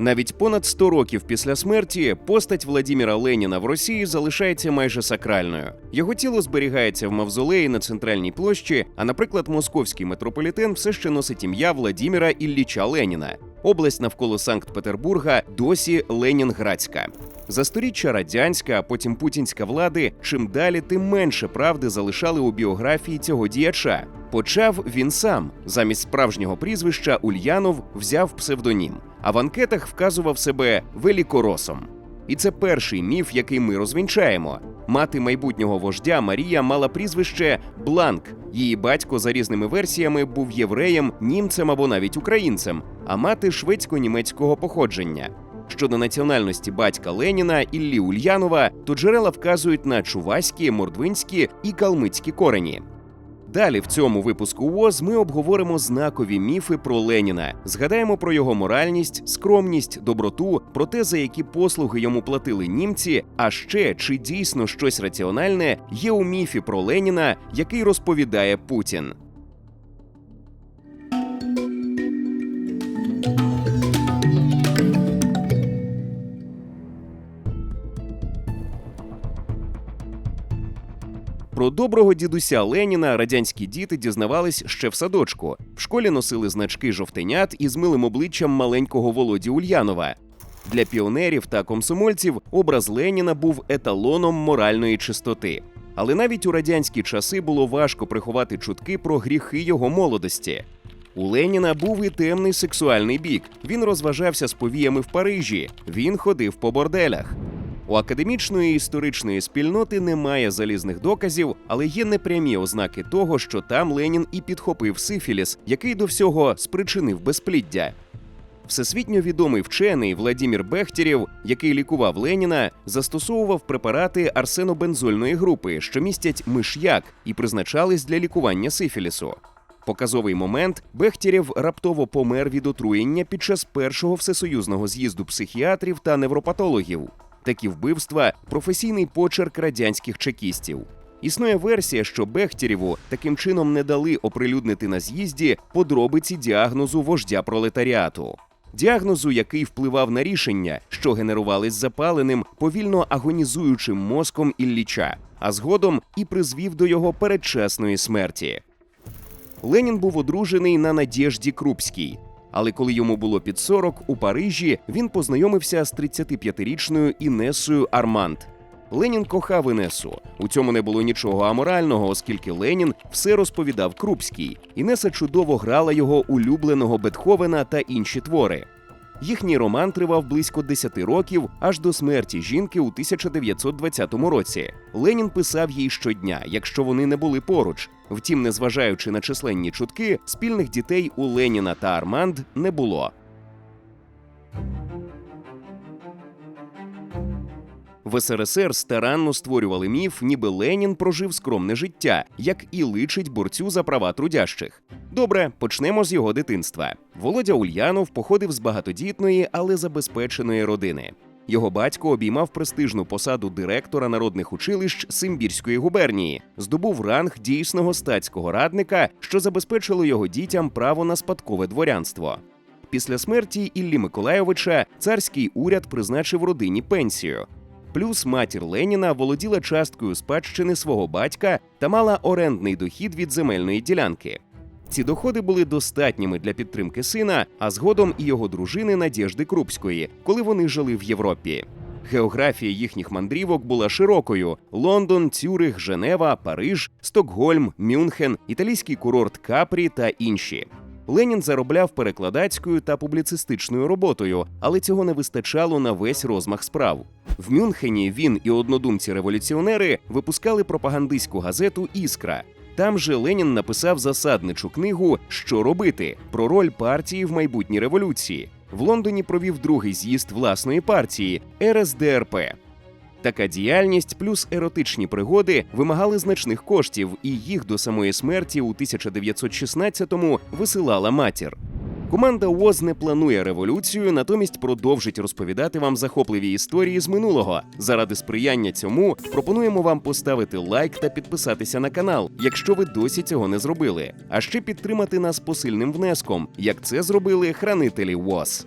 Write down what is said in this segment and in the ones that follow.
Навіть понад 100 років після смерті постать Владіміра Леніна в Росії залишається майже сакральною. Його тіло зберігається в мавзолеї на центральній площі. А, наприклад, московський метрополітен все ще носить ім'я Владіміра Ілліча Леніна. Область навколо Санкт-Петербурга досі Ленінградська. За сторіччя радянська, а потім путінська влади, чим далі, тим менше правди залишали у біографії цього діяча. Почав він сам замість справжнього прізвища Ульянов взяв псевдонім, а в анкетах вказував себе великоросом. І це перший міф, який ми розвінчаємо. Мати майбутнього вождя Марія мала прізвище Бланк. Її батько за різними версіями був євреєм, німцем або навіть українцем, а мати шведсько-німецького походження. Щодо національності батька Леніна Іллі Ульянова, то джерела вказують на чуваські, мордвинські і калмицькі корені. Далі в цьому випуску ООЗ ми обговоримо знакові міфи про Леніна, згадаємо про його моральність, скромність, доброту, про те, за які послуги йому платили німці. А ще чи дійсно щось раціональне є у міфі про Леніна, який розповідає Путін. Про доброго дідуся Леніна радянські діти дізнавались ще в садочку. В школі носили значки жовтенят із милим обличчям маленького Володі Ульянова. Для піонерів та комсомольців образ Леніна був еталоном моральної чистоти. Але навіть у радянські часи було важко приховати чутки про гріхи його молодості. У Леніна був і темний сексуальний бік. Він розважався з повіями в Парижі. Він ходив по борделях. У академічної історичної спільноти немає залізних доказів, але є непрямі ознаки того, що там Ленін і підхопив сифіліс, який до всього спричинив безпліддя. Всесвітньо відомий вчений Владімір Бехтєрєв, який лікував Леніна, застосовував препарати арсенобензольної групи, що містять миш'як і призначались для лікування сифілісу. Показовий момент Бехтєрєв раптово помер від отруєння під час першого всесоюзного з'їзду психіатрів та невропатологів. Такі вбивства професійний почерк радянських чекістів. Існує версія, що Бехтєрєву таким чином не дали оприлюднити на з'їзді подробиці діагнозу вождя пролетаріату. Діагнозу, який впливав на рішення, що генерувались запаленим, повільно агонізуючим мозком Ілліча, а згодом і призвів до його передчасної смерті. Ленін був одружений на Надєжді Крупській. Але коли йому було під 40, у Парижі він познайомився з 35-річною Інесою Арманд. Ленін кохав Інесу. У цьому не було нічого аморального, оскільки Ленін все розповідав Крупській. Інеса чудово грала його улюбленого Бетховена та інші твори. Їхній роман тривав близько 10 років аж до смерті жінки у 1920 році. Ленін писав їй щодня, якщо вони не були поруч. Втім, незважаючи на численні чутки, спільних дітей у Леніна та Арманд не було. В СРСР старанно створювали міф, ніби Ленін прожив скромне життя, як і личить борцю за права трудящих. Добре, почнемо з його дитинства. Володя Ульянов походив з багатодітної, але забезпеченої родини. Його батько обіймав престижну посаду директора народних училищ Симбірської губернії, здобув ранг дійсного статського радника, що забезпечило його дітям право на спадкове дворянство. Після смерті Іллі Миколайовича царський уряд призначив родині пенсію. Плюс матір Леніна володіла часткою спадщини свого батька та мала орендний дохід від земельної ділянки. Ці доходи були достатніми для підтримки сина, а згодом і його дружини Надєжди Крупської, коли вони жили в Європі. Географія їхніх мандрівок була широкою: Лондон, Цюрих, Женева, Париж, Стокгольм, Мюнхен, італійський курорт Капрі та інші. Ленін заробляв перекладацькою та публіцистичною роботою, але цього не вистачало на весь розмах справ. В Мюнхені він і однодумці-революціонери випускали пропагандистську газету Іскра. Там же Ленін написав засадничу книгу Що робити про роль партії в майбутній революції. В Лондоні провів другий з'їзд власної партії РСДРП. Така діяльність плюс еротичні пригоди вимагали значних коштів, і їх до самої смерті у 1916-му висилала матір. Команда ООЗ не планує революцію, натомість продовжить розповідати вам захопливі історії з минулого. Заради сприяння цьому пропонуємо вам поставити лайк та підписатися на канал, якщо ви досі цього не зробили. А ще підтримати нас посильним внеском, як це зробили хранителі УОЗ.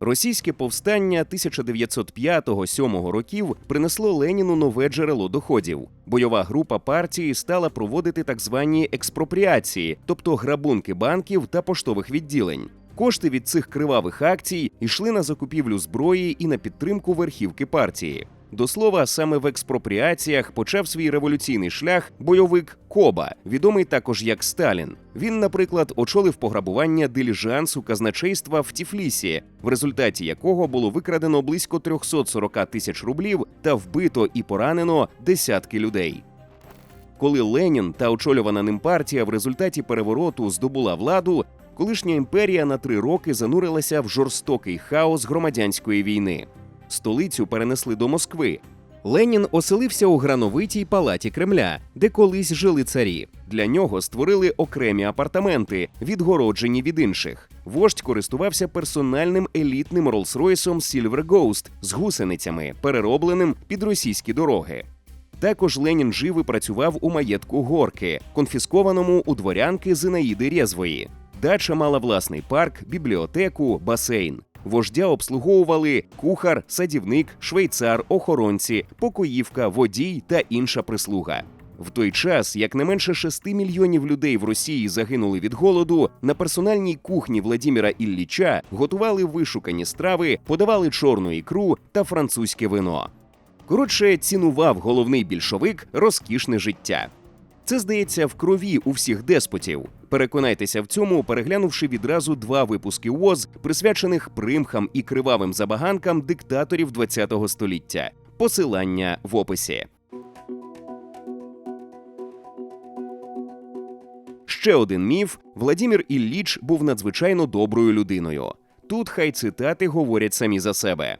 Російське повстання 1905-7 років принесло Леніну нове джерело доходів. Бойова група партії стала проводити так звані експропріації, тобто грабунки банків та поштових відділень. Кошти від цих кривавих акцій йшли на закупівлю зброї і на підтримку верхівки партії. До слова, саме в експропріаціях почав свій революційний шлях бойовик Коба, відомий також як Сталін. Він, наприклад, очолив пограбування диліжансу казначейства в Тіфлісі, в результаті якого було викрадено близько 340 тисяч рублів та вбито і поранено десятки людей. Коли Ленін та очолювана ним партія в результаті перевороту здобула владу, колишня імперія на три роки занурилася в жорстокий хаос громадянської війни. Столицю перенесли до Москви. Ленін оселився у грановитій палаті Кремля, де колись жили царі. Для нього створили окремі апартаменти, відгороджені від інших. Вождь користувався персональним елітним Rolls-Royce Silver Ghost з гусеницями, переробленим під російські дороги. Також Ленін жив і працював у маєтку горки, конфіскованому у дворянки Зинаїди Резвої. Дача мала власний парк, бібліотеку, басейн. Вождя обслуговували кухар, садівник, швейцар, охоронці, покоївка, водій та інша прислуга. В той час, як не менше 6 мільйонів людей в Росії загинули від голоду, на персональній кухні Владіміра Ілліча готували вишукані страви, подавали чорну ікру та французьке вино. Коротше, цінував головний більшовик розкішне життя. Це здається в крові у всіх деспотів. Переконайтеся в цьому, переглянувши відразу два випуски УОЗ, присвячених примхам і кривавим забаганкам диктаторів ХХ століття. Посилання в описі. Ще один міф: Владімір Ілліч був надзвичайно доброю людиною. Тут хай цитати говорять самі за себе.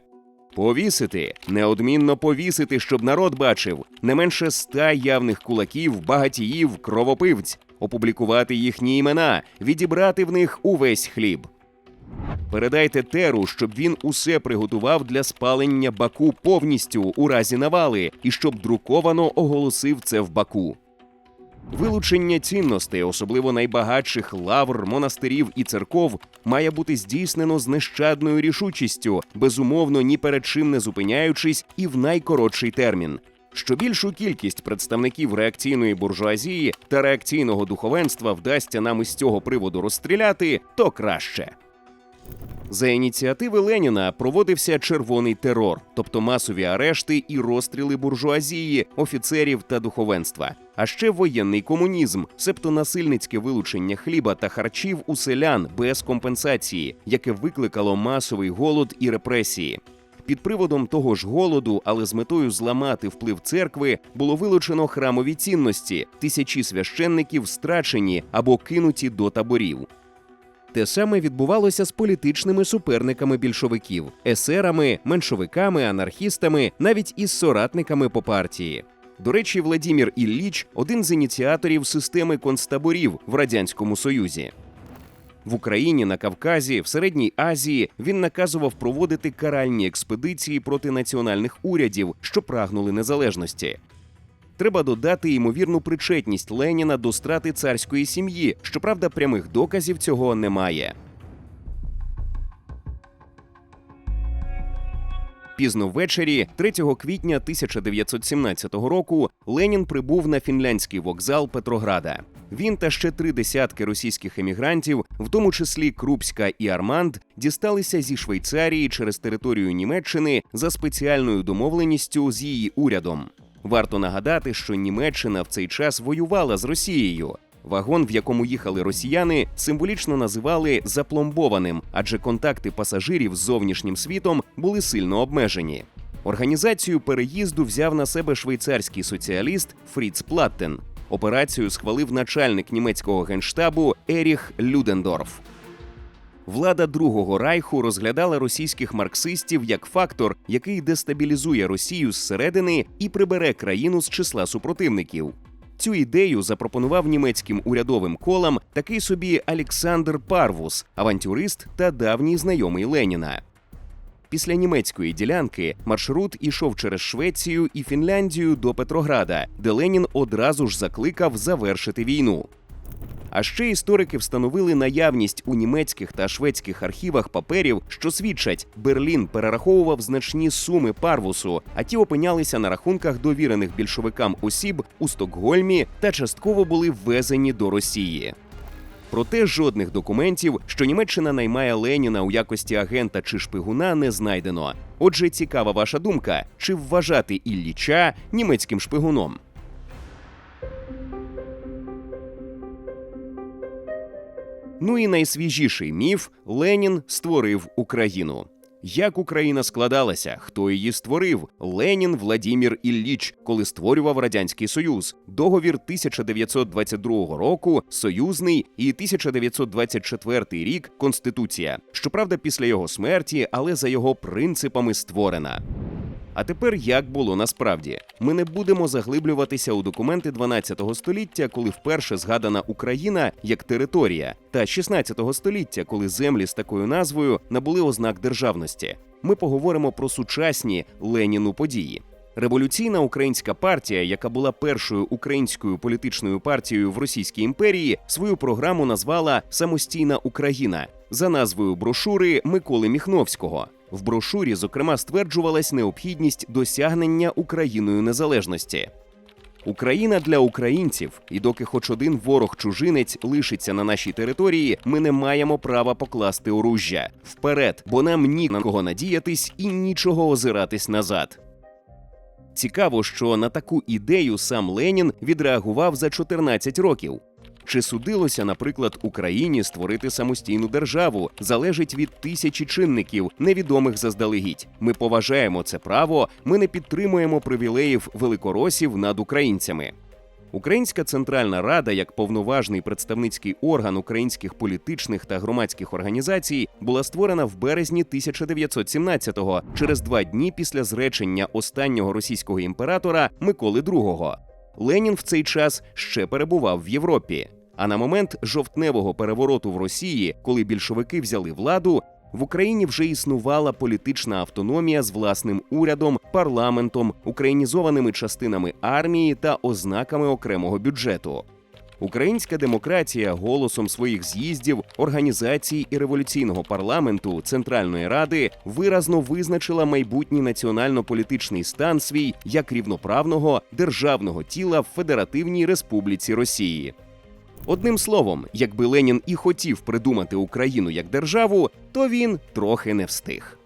Повісити, неодмінно повісити, щоб народ бачив не менше ста явних кулаків, багатіїв, кровопивць, опублікувати їхні імена, відібрати в них увесь хліб. Передайте теру, щоб він усе приготував для спалення Баку повністю у разі навали, і щоб друковано оголосив це в Баку. Вилучення цінностей, особливо найбагатших лавр, монастирів і церков, має бути здійснено з нещадною рішучістю, безумовно ні перед чим не зупиняючись і в найкоротший термін. Що більшу кількість представників реакційної буржуазії та реакційного духовенства вдасться нам із цього приводу розстріляти, то краще. За ініціативи Леніна проводився червоний терор, тобто масові арешти і розстріли буржуазії, офіцерів та духовенства, а ще воєнний комунізм, себто насильницьке вилучення хліба та харчів у селян без компенсації, яке викликало масовий голод і репресії. Під приводом того ж голоду, але з метою зламати вплив церкви, було вилучено храмові цінності, тисячі священників страчені або кинуті до таборів. Те саме відбувалося з політичними суперниками більшовиків, есерами, меншовиками, анархістами, навіть із соратниками по партії. До речі, Владімір Ілліч один з ініціаторів системи концтаборів в радянському союзі. В Україні, на Кавказі, в Середній Азії він наказував проводити каральні експедиції проти національних урядів, що прагнули незалежності. Треба додати ймовірну причетність Леніна до страти царської сім'ї. Щоправда, прямих доказів цього немає. Пізно ввечері, 3 квітня 1917 року, Ленін прибув на фінляндський вокзал Петрограда. Він та ще три десятки російських емігрантів, в тому числі Крупська і Арманд, дісталися зі Швейцарії через територію Німеччини за спеціальною домовленістю з її урядом. Варто нагадати, що Німеччина в цей час воювала з Росією. Вагон, в якому їхали росіяни, символічно називали запломбованим, адже контакти пасажирів з зовнішнім світом були сильно обмежені. Організацію переїзду взяв на себе швейцарський соціаліст Фріц Платтен. Операцію схвалив начальник німецького генштабу Еріх Людендорф. Влада Другого Райху розглядала російських марксистів як фактор, який дестабілізує Росію зсередини і прибере країну з числа супротивників. Цю ідею запропонував німецьким урядовим колам такий собі Олександр Парвус, авантюрист та давній знайомий Леніна. Після німецької ділянки маршрут ішов через Швецію і Фінляндію до Петрограда, де Ленін одразу ж закликав завершити війну. А ще історики встановили наявність у німецьких та шведських архівах паперів, що свідчать, Берлін перераховував значні суми парвусу, а ті опинялися на рахунках довірених більшовикам осіб у Стокгольмі та частково були ввезені до Росії. Проте жодних документів, що Німеччина наймає Леніна у якості агента чи шпигуна, не знайдено. Отже, цікава ваша думка: чи вважати Ілліча німецьким шпигуном? Ну і найсвіжіший міф Ленін створив Україну. Як Україна складалася, хто її створив? Ленін Владімір Ілліч, коли створював радянський союз. Договір 1922 року, союзний і 1924 рік Конституція. Щоправда, після його смерті, але за його принципами створена. А тепер як було насправді? Ми не будемо заглиблюватися у документи 12 століття, коли вперше згадана Україна як територія, та 16 століття, коли землі з такою назвою набули ознак державності. Ми поговоримо про сучасні Леніну події. Революційна українська партія, яка була першою українською політичною партією в Російській імперії, свою програму назвала Самостійна Україна за назвою брошури Миколи Міхновського. В брошурі, зокрема, стверджувалась необхідність досягнення Україною незалежності. Україна для українців, і доки хоч один ворог-чужинець лишиться на нашій території, ми не маємо права покласти оружжя вперед, бо нам ні на кого надіятись і нічого озиратись назад. Цікаво, що на таку ідею сам Ленін відреагував за 14 років. Чи судилося, наприклад, Україні створити самостійну державу, залежить від тисячі чинників, невідомих заздалегідь. Ми поважаємо це право, ми не підтримуємо привілеїв великоросів над українцями. Українська Центральна Рада, як повноважний представницький орган українських політичних та громадських організацій, була створена в березні 1917-го, через два дні після зречення останнього російського імператора Миколи II. Ленін в цей час ще перебував в Європі. А на момент жовтневого перевороту в Росії, коли більшовики взяли владу, в Україні вже існувала політична автономія з власним урядом, парламентом, українізованими частинами армії та ознаками окремого бюджету. Українська демократія голосом своїх з'їздів, організацій і революційного парламенту Центральної Ради виразно визначила майбутній національно-політичний стан свій як рівноправного державного тіла в Федеративній Республіці Росії. Одним словом, якби Ленін і хотів придумати Україну як державу, то він трохи не встиг.